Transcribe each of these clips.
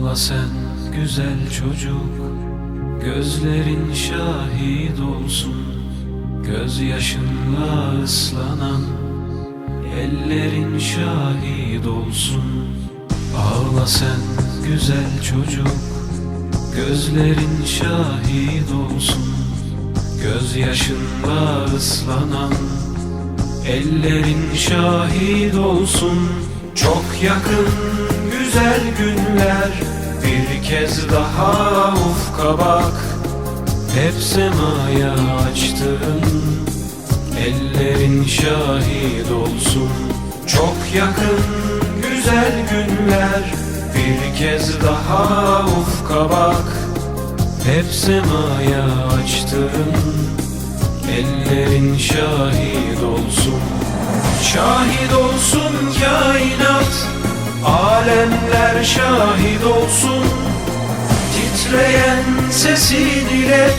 Ağla sen güzel çocuk Gözlerin şahit olsun. Gözyaşınla ıslanan Ellerin şahit olsun. Ağla sen güzel çocuk Gözlerin şahit olsun. Gözyaşınla ıslanan Ellerin şahit olsun. Çok yakın güzel günler kez daha ufka bak. Hep semaya açtın Ellerin şahit olsun. Çok yakın güzel günler Bir kez daha ufka bak. Hep semaya açtın Ellerin şahit olsun. Şahit olsun kainat Alemler şahit olsun Titreyen sesin ile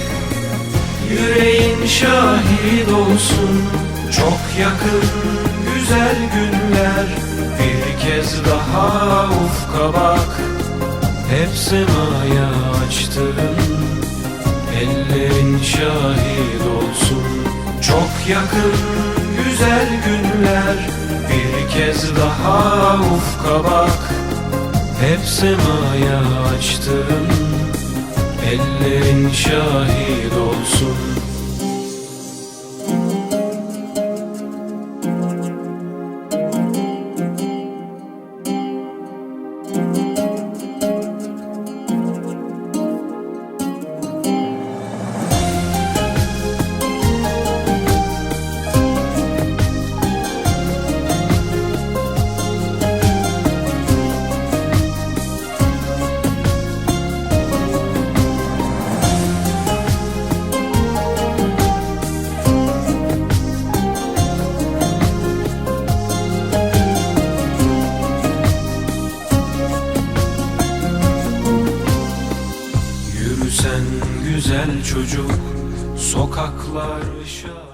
Yüreğin şahit olsun Çok yakın güzel günler. Bir kez daha ufka bak Hep semaya açtın Ellerin şahit olsun Çok yakın güzel günler. Bir kez daha ufka bak Hep semaya açtın Ellerin şahit olsun Yürüsen güzel çocuk. Sokaklar ışığa